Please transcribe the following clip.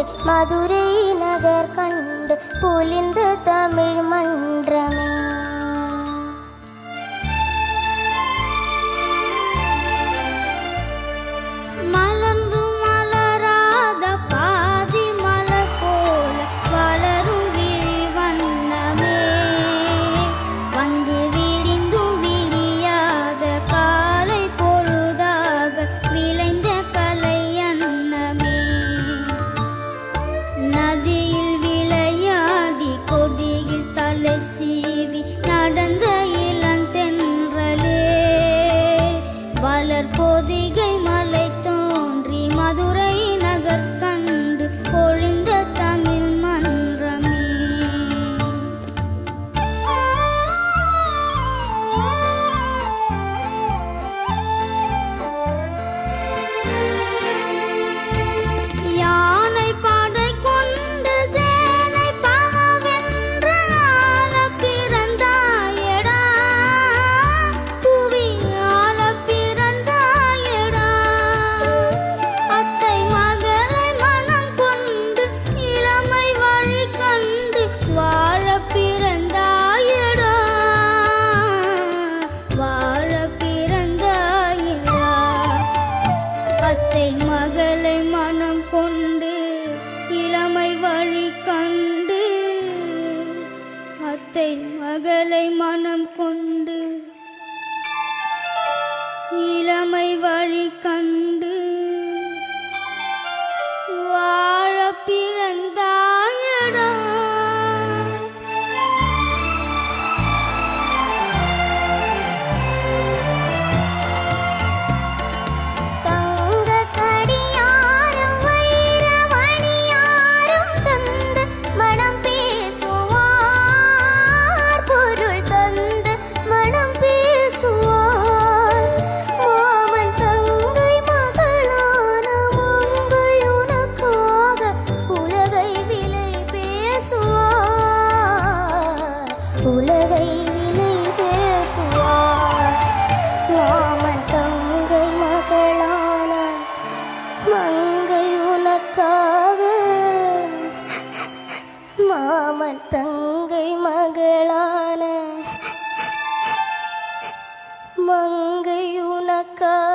என்று மதுரை நகர் கண்டு பொலிந்த தமிழ் மன்றமே. பொதிகை மலை தோன்றி மதுரை நகர். கொண்டு இளமை வழி கண்டு அத்தை மகளை மனம் கொண்டு இளமை வழி கண்டு உனக்காக மாமன் தங்கை மகளான மங்கை உனக்காக